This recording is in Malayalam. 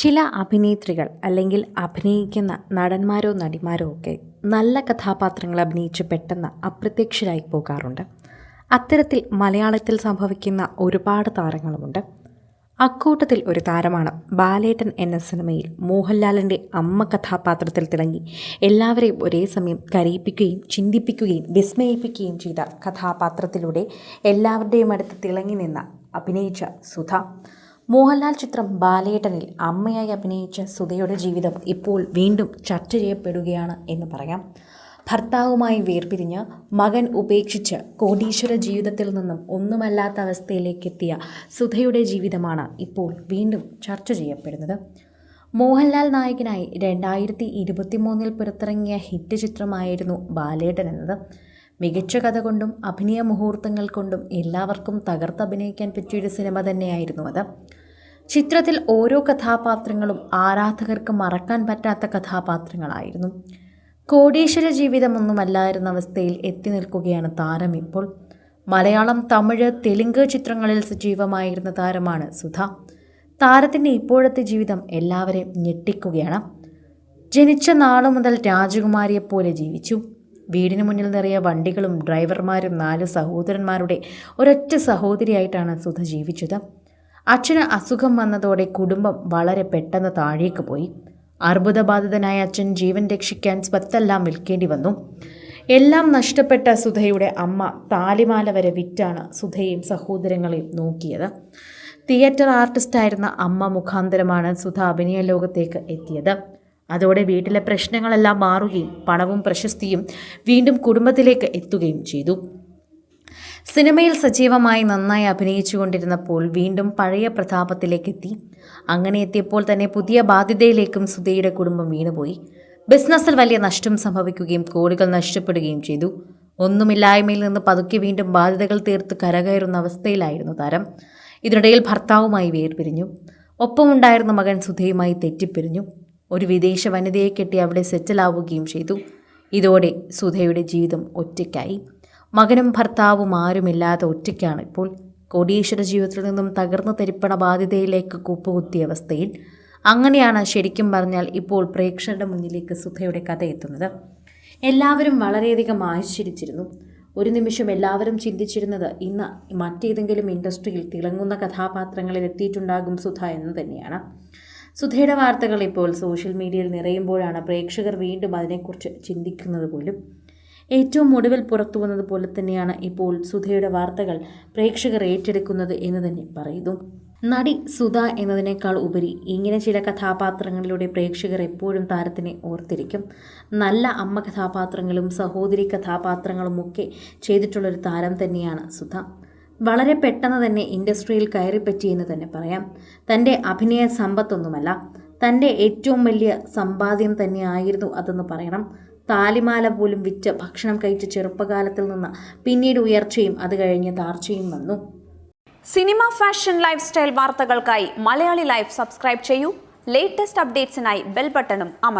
ചില അഭിനേത്രികൾ അല്ലെങ്കിൽ അഭിനയിക്കുന്ന നടന്മാരോ നടിമാരോ ഒക്കെ നല്ല കഥാപാത്രങ്ങൾ അഭിനയിച്ച് പെട്ടെന്ന് അപ്രത്യക്ഷരായി പോകാറുണ്ട്. അത്തരത്തിൽ മലയാളത്തിൽ സംഭവിക്കുന്ന ഒരുപാട് താരങ്ങളുമുണ്ട്. അക്കൂട്ടത്തിൽ ഒരു താരമാണ് ബാലേട്ടൻ എന്ന സിനിമയിൽ മോഹൻലാലിന്റെ അമ്മ കഥാപാത്രത്തിൽ തിളങ്ങി എല്ലാവരെയും ഒരേ സമയം കരയിപ്പിക്കുകയും ചിന്തിപ്പിക്കുകയും വിസ്മയിപ്പിക്കുകയും ചെയ്ത കഥാപാത്രത്തിലൂടെ എല്ലാവരുടെയും അടുത്ത് തിളങ്ങി നിന്ന അഭിനയിച്ച സുധ. മോഹൻലാൽ ചിത്രം ബാലേട്ടനിൽ അമ്മയായി അഭിനയിച്ച സുധയുടെ ജീവിതം ഇപ്പോൾ വീണ്ടും ചർച്ച ചെയ്യപ്പെടുകയാണ് എന്ന് പറയാം. ഭർത്താവുമായി വേർപിരിഞ്ഞ് മകൻ ഉപേക്ഷിച്ച് കോടീശ്വര ജീവിതത്തിൽ നിന്നും ഒന്നുമല്ലാത്ത അവസ്ഥയിലേക്കെത്തിയ സുധയുടെ ജീവിതമാണ് ഇപ്പോൾ വീണ്ടും ചർച്ച ചെയ്യപ്പെടുന്നത്. മോഹൻലാൽ നായകനായി രണ്ടായിരത്തി ഇരുപത്തി മൂന്നിൽ പുറത്തിറങ്ങിയ ഹിറ്റ് ചിത്രമായിരുന്നു ബാലേട്ടൻ എന്നത്. മികച്ച കഥ കൊണ്ടും അഭിനയ മുഹൂർത്തങ്ങൾ കൊണ്ടും എല്ലാവർക്കും തകർത്തഭിനയിക്കാൻ പറ്റിയൊരു സിനിമ തന്നെയായിരുന്നു അത്. ചിത്രത്തിൽ ഓരോ കഥാപാത്രങ്ങളും ആരാധകർക്ക് മറക്കാൻ പറ്റാത്ത കഥാപാത്രങ്ങളായിരുന്നു. കോടീശ്വര ജീവിതമൊന്നുമല്ലായിരുന്ന അവസ്ഥയിൽ എത്തി നിൽക്കുകയാണ് താരം ഇപ്പോൾ. മലയാളം തമിഴ് തെലുങ്ക് ചിത്രങ്ങളിൽ സജീവമായിരുന്ന താരമാണ് സുധ. താരത്തിന്റെ ഇപ്പോഴത്തെ ജീവിതം എല്ലാവരെയും ഞെട്ടിക്കുകയാണ്. ജനിച്ച നാളു മുതൽ രാജകുമാരിയെപ്പോലെ ജീവിച്ചു. വീടിന് മുന്നിൽ നിറയെ വണ്ടികളും ഡ്രൈവർമാരും നാല് സഹോദരന്മാരുടെ ഒരൊറ്റ സഹോദരിയായിട്ടാണ് സുധ ജീവിച്ചത്. അച്ഛന് അസുഖം വന്നതോടെ കുടുംബം വളരെ പെട്ടെന്ന് താഴേക്ക് പോയി. അർബുദബാധിതനായ അച്ഛൻ ജീവൻ രക്ഷിക്കാൻ സ്വത്തെല്ലാം വിൽക്കേണ്ടി വന്നു. എല്ലാം നഷ്ടപ്പെട്ട സുധയുടെ അമ്മ താലിമാല വരെ വിറ്റാണ് സുധയും സഹോദരങ്ങളെയും നോക്കിയത്. തിയേറ്റർ ആർട്ടിസ്റ്റായിരുന്ന അമ്മ മുഖാന്തരമാണ് സുധ അഭിനയ ലോകത്തേക്ക് എത്തിയത്. അതോടെ വീട്ടിലെ പ്രശ്നങ്ങളെല്ലാം മാറുകയും പണവും പ്രശസ്തിയും വീണ്ടും കുടുംബത്തിലേക്ക് എത്തുകയും ചെയ്തു. സിനിമയിൽ സജീവമായി നന്നായി അഭിനയിച്ചുകൊണ്ടിരുന്നപ്പോൾ വീണ്ടും പഴയ പ്രതാപത്തിലേക്കെത്തി. അങ്ങനെ എത്തിയപ്പോൾ തന്നെ പുതിയ ബാധ്യതയിലേക്കും സുധയുടെ കുടുംബം വീണുപോയി. ബിസിനസ്സിൽ വലിയ നഷ്ടം സംഭവിക്കുകയും കോടികൾ നഷ്ടപ്പെടുകയും ചെയ്തു. ഒന്നുമില്ലായ്മയിൽ നിന്ന് പതുക്കെ വീണ്ടും ബാധ്യതകൾ തീർത്ത് കരകയറുന്ന അവസ്ഥയിലായിരുന്നു താരം. ഇതിനിടയിൽ ഭർത്താവുമായി വേർപിരിഞ്ഞു. ഒപ്പമുണ്ടായിരുന്ന മകൻ സുധയുമായി തെറ്റിപ്പിരിഞ്ഞു. ഒരു വിദേശ വനിതയെ കെട്ടി അവിടെ സെറ്റിലാവുകയും ചെയ്തു. ഇതോടെ സുധയുടെ ജീവിതം ഒറ്റയ്ക്കായി. മകനും ഭർത്താവും ആരുമില്ലാതെ ഒറ്റയ്ക്കാണ്. ഇപ്പോൾ കോടീശ്വര ജീവിതത്തിൽ നിന്നും തകർന്നു തരിപ്പണ ബാധ്യതയിലേക്ക് കൂപ്പുകുത്തിയ അവസ്ഥയിൽ അങ്ങനെയാണ് ശരിക്കും പറഞ്ഞാൽ ഇപ്പോൾ പ്രേക്ഷകരുടെ മുന്നിലേക്ക് സുധയുടെ കഥ എത്തുന്നത്. എല്ലാവരും വളരെയധികം ആശ്ചര്യച്ചിരുന്നു. ഒരു നിമിഷം എല്ലാവരും ചിന്തിച്ചിരുന്നത് ഇന്ന് മറ്റേതെങ്കിലും ഇൻഡസ്ട്രിയിൽ തിളങ്ങുന്ന കഥാപാത്രങ്ങളിൽ എത്തിയിട്ടുണ്ടാകും സുധ എന്ന് തന്നെയാണ്. സുധയുടെ വാർത്തകൾ ഇപ്പോൾ സോഷ്യൽ മീഡിയയിൽ നിറയുമ്പോഴാണ് പ്രേക്ഷകർ വീണ്ടും അതിനെക്കുറിച്ച് ചിന്തിക്കുന്നത് പോലും. ഏറ്റവും ഒടുവിൽ പുറത്തു വന്നത് പോലെ തന്നെയാണ് ഇപ്പോൾ സുധയുടെ വാർത്തകൾ പ്രേക്ഷകർ ഏറ്റെടുക്കുന്നത് എന്ന് തന്നെ പറയുന്നു. നടി സുധ എന്നതിനേക്കാൾ ഉപരി ഇങ്ങനെ ചില കഥാപാത്രങ്ങളിലൂടെ പ്രേക്ഷകർ എപ്പോഴും താരത്തിനെ ഓർത്തിരിക്കും. നല്ല അമ്മ കഥാപാത്രങ്ങളും സഹോദരി കഥാപാത്രങ്ങളും കഥാപാത്രങ്ങളുമൊക്കെ ചെയ്തിട്ടുള്ളൊരു താരം തന്നെയാണ് സുധ. വളരെ പെട്ടെന്ന് തന്നെ ഇൻഡസ്ട്രിയിൽ കയറിപ്പറ്റിയെന്ന് തന്നെ പറയാം. തന്റെ അഭിനയ സമ്പത്തൊന്നുമല്ല. തന്റെ ഏറ്റവും വലിയ സമ്പാദ്യം തന്നെയായിരുന്നു അതെന്ന് പറയണം. താലിമാല പോലും വിറ്റ് ഭക്ഷണം കഴിച്ച ചെറുപ്പകാലത്തിൽ നിന്ന് പിന്നീട് ഉയർച്ചയും അത് കഴിഞ്ഞ് താർച്ചയും വന്നു. സിനിമ ഫാഷൻ ലൈഫ് സ്റ്റൈൽ വാർത്തകൾക്കായി മലയാളി ലൈഫ് സബ്സ്ക്രൈബ് ചെയ്യൂ. ലേറ്റസ്റ്റ് അപ്ഡേറ്റ്സിനായി ബെൽ ബട്ടണും അമർ